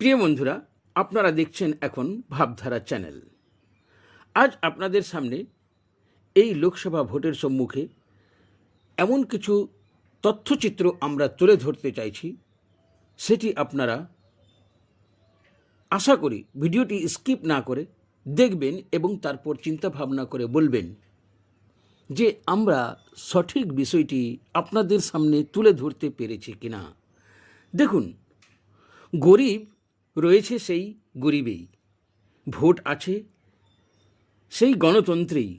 প্রিয় বন্ধুরা, আপনারা দেখছেন এখন ভাবধারা চ্যানেল। আজ আপনাদের সামনে এই লোকসভা ভোটের সম্মুখে এমন কিছু তথ্যচিত্র আমরা তুলে ধরতে চাইছি, সেটি আপনারা আশা করি ভিডিওটি স্কিপ না করে দেখবেন এবং তারপর চিন্তা ভাবনা করে বলবেন যে আমরা সঠিক বিষয়টি আপনাদের সামনে তুলে ধরতে পেরেছি কিনা। দেখুন, গরিব রয়েছে সেই গরিবেই। ভোট আছে সেই গণতন্ত্রেই।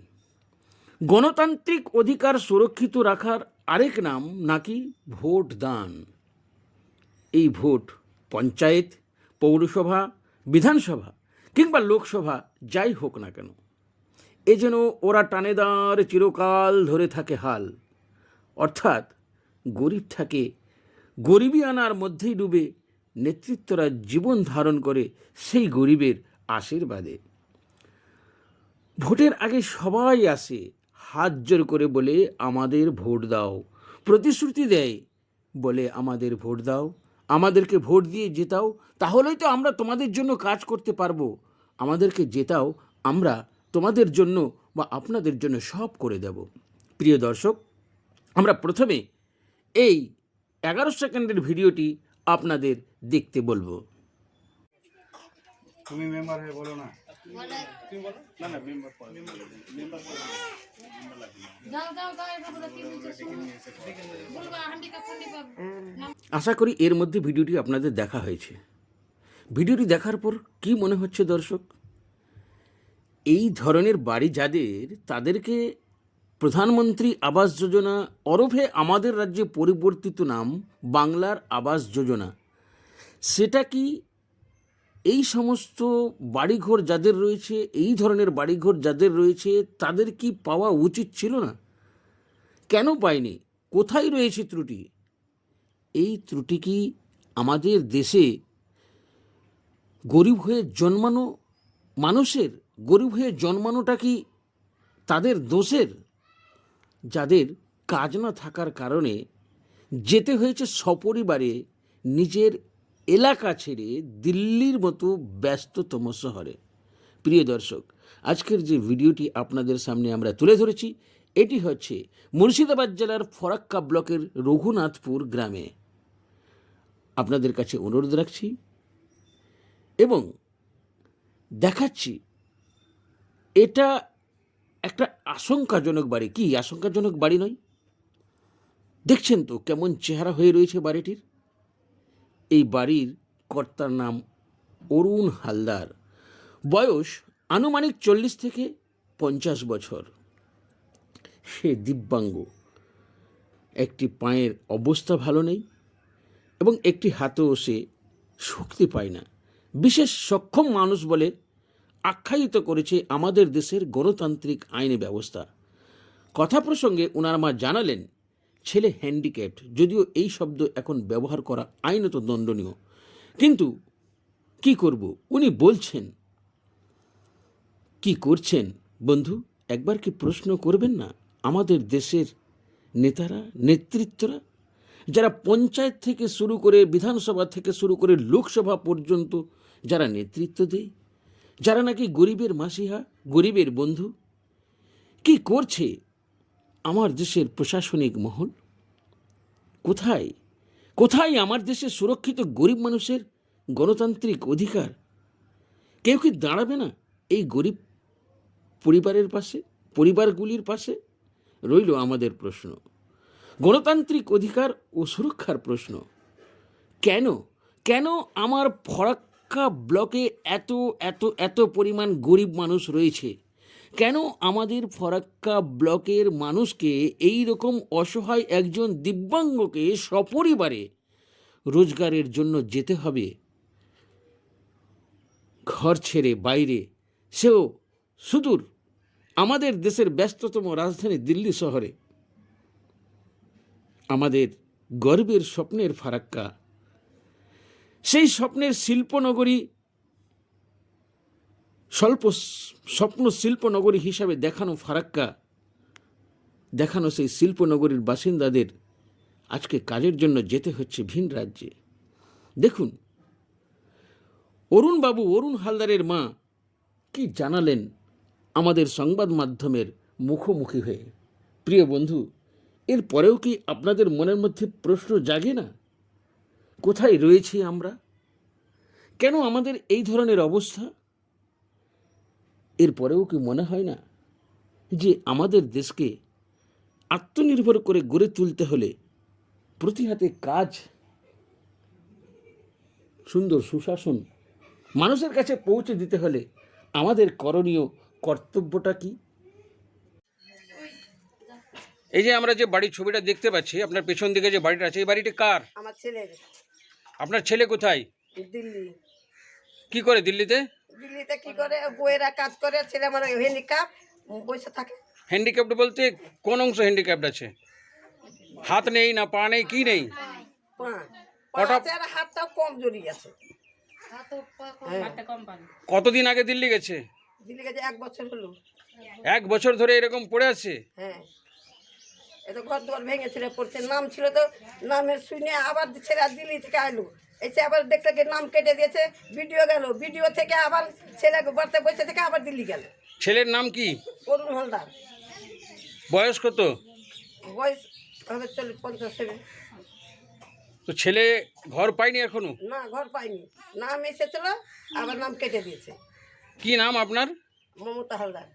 গণতান্ত্রিক অধিকার সুরক্ষিত রাখার আরেক নাম নাকি ভোট দান এই ভোট পঞ্চায়েত, পৌরসভা, বিধানসভা কিংবা লোকসভা যাই হোক না কেন, এ যেন ওরা টানেদার চিরকাল ধরে থাকে হাল। অর্থাৎ গরিব থাকে গরিবী আনার মধ্যেই ডুবে নেতৃত্বরা জীবন ধারণ করে সেই গরিবের আশীর্বাদে। ভোটের আগে সবাই আসে, হাত জোর করে বলে, আমাদের ভোট দাও। প্রতিশ্রুতি দেয়, বলে, আমাদের ভোট দাও। আমাদেরকে ভোট দিয়ে জেতাও, তাহলেই তো আমরা তোমাদের জন্য কাজ করতে পারব। আমাদেরকে জেতাও, আমরা তোমাদের জন্য বা আপনাদের জন্য সব করে দেব। প্রিয় দর্শক, আমরা প্রথমে এই এগারো সেকেন্ডের ভিডিওটি আপনাদের দেখতে বলব। তুমি মেম্বার হয়ে বলো না। আশা করি এর মধ্যে ভিডিওটি আপনাদের দেখা হয়েছে। ভিডিওটি দেখার পর কি মনে হচ্ছে দর্শক? এই ধরনের বাড়ি যাদের তাদেরকে প্রধানমন্ত্রী আবাস যোজনা, ওরফে আমাদের রাজ্যে পরিবর্তিত নাম বাংলার আবাস যোজনা। সেটা কি এই সমস্ত বাড়িঘর যাদের রয়েছে, এই ধরনের বাড়িঘর যাদের রয়েছে, তাদের কি পাওয়া উচিত ছিল না? কেন পায়নি? কোথায় রয়েছে ত্রুটি? এই ত্রুটি কি আমাদের দেশে গরিব হয়ে জন্মানো মানুষের, গরিব হয়ে জন্মানোটা কি তাদের দোষের? যাদের কাজ না থাকার কারণে যেতে হয়েছে সপরিবারে নিজের এলাকা ছেড়ে দিল্লির মতো ব্যস্ততম শহরে। প্রিয় দর্শক, আজকের যে ভিডিওটি আপনাদের সামনে আমরা তুলে ধরেছি, এটি হচ্ছে মুর্শিদাবাদ জেলার ফরাক্কা ব্লকের রঘুনাথপুর গ্রামে। আপনাদের কাছে অনুরোধ রাখছি এবং দেখাচ্ছি, এটা একটা আশঙ্কাজনক বাড়ি। কি আশঙ্কাজনক বাড়ি নয়? দেখছেন তো কেমন চেহারা হয়ে রয়েছে বাড়িটির? এই বাড়ির কর্তার নাম অরুণ হালদার। বয়স আনুমানিক চল্লিশ থেকে পঞ্চাশ বছর। সে দিব্যাঙ্গ। একটি পায়ের অবস্থা ভালো নেই এবং একটি হাতেও সে শক্তি পায় না। বিশেষ সক্ষম মানুষ বলে আখ্যায়িত করেছে আমাদের দেশের গণতান্ত্রিক আইনি ব্যবস্থা। কথা প্রসঙ্গে ওনার মা জানালেন, ছেলে হ্যান্ডিক্যাপ্ট যদিও এই শব্দ এখন ব্যবহার করা আইনত দণ্ডনীয়। কিন্তু কি করব? উনি বলছেন। কি করছেন? বন্ধু, একবার কি প্রশ্ন করবেন না? আমাদের দেশের নেতারা, নেতৃত্বরা, যারা পঞ্চায়েত থেকে শুরু করে বিধানসভা থেকে শুরু করে লোকসভা পর্যন্ত যারা নেতৃত্ব দেয় যারা নাকি গরিবের মাসিহা, গরিবের বন্ধু, কি করছে আমার দেশের প্রশাসনিক মহল? কোথায়? কোথায় আমার দেশে সুরক্ষিত গরিব মানুষের গণতান্ত্রিক অধিকার? কেউ কি দাঁড়াবে না এই গরিব পরিবারের পাশে, পরিবারগুলির পাশে? রইল আমাদের প্রশ্ন। গণতান্ত্রিক অধিকার ও সুরক্ষার প্রশ্ন। কেন? কেন আমার ফরাক্কা ব্লকে এত এত এত পরিমাণ গরিব মানুষ রয়েছে। কেন আমাদের ফরাক্কা ব্লকের মানুষকে এই রকম অসহায় একজন দিব্যাঙ্গকে সপরিবারে রোজগারের জন্য যেতে হবে? ঘর ছেড়ে বাইরে। সেও সুদূর, আমাদের দেশের ব্যস্ততম রাজধানী দিল্লি শহরে। আমাদের গর্বের স্বপ্নের ফারাক্কা। সেই স্বপ্নের শিল্পনগরী স্বল্প স্বপ্ন শিল্পনগরী হিসাবে দেখানো ফারাক্কা, দেখানো সেই শিল্পনগরীর বাসিন্দাদের আজকে কাজের জন্য যেতে হচ্ছে ভিন রাজ্যে। দেখুন, অরুণবাবু, অরুণ হালদারের মা কি জানালেন আমাদের সংবাদ মাধ্যমের মুখোমুখি হয়ে? প্রিয় বন্ধু, এর পরেও কি আপনাদের মনের মধ্যে প্রশ্ন জাগে না? কোথায় রয়েছি আমরা? কেন আমাদের এই ধরনের অবস্থা? এরপরেও কি মনে হয় না যে আমাদের দেশকে আত্মনির্ভর করে গড়ে তুলতে হলে প্রতি হাতে কাজ, সুন্দর সুশাসন, মানুষের কাছে পৌঁছে দিতে হলে আমাদের করণীয় কর্তব্যটা কি? এই যে আমরা যে বাড়ির ছবিটা দেখতে পাচ্ছি, আপনার পেছন দিকে যে বাড়িটা আছে, এই বাড়িটি কার? আমার ছেলের। আপনার ছেলে কোথায়? দিল্লি। কি করে দিল্লিতে? দিল্লিতে কি করে? বইয়েরা কাজ করে ছেলে আমার হ্যান্ডিক্যাপ বসে থাকে। হ্যান্ডিক্যাপ্ট বলতে কোন অংশ হ্যান্ডিক্যাপ্ট আছে? হাত নেই না পা নেই কি নেই? হাতটাও কম জড়ি আছে। হাত পা হ্যাঁ। কতদিন আগে দিল্লি গেছে? দিল্লি গেছে এক বছর হলো। এক বছর ধরে এরকম পড়ে আছে? হ্যাঁ। এত ঘর দুয়ার ভেঙে ছেড়ে পড়ছে নাম ছিল তো নামের শুনে আবার আর দিল্লি থেকে আইলো। এসে আবার দেখলে কি নাম কেটে দিয়েছে ভিডিও গেল ভিডিও থেকে আবার ছেলে বাড়তে বসে থেকে আবার দিল্লি গেল। ছেলের নাম কি? অরুণ হালদার। বয়স কত? বয়স হবে চল্লিশ পঞ্চাশ তো ছেলে ঘর পায়নি এখনও? না ঘর পাইনি নাম এসেছিল আবার নাম কেটে দিয়েছে। কি নাম আপনার? মমতা হালদার।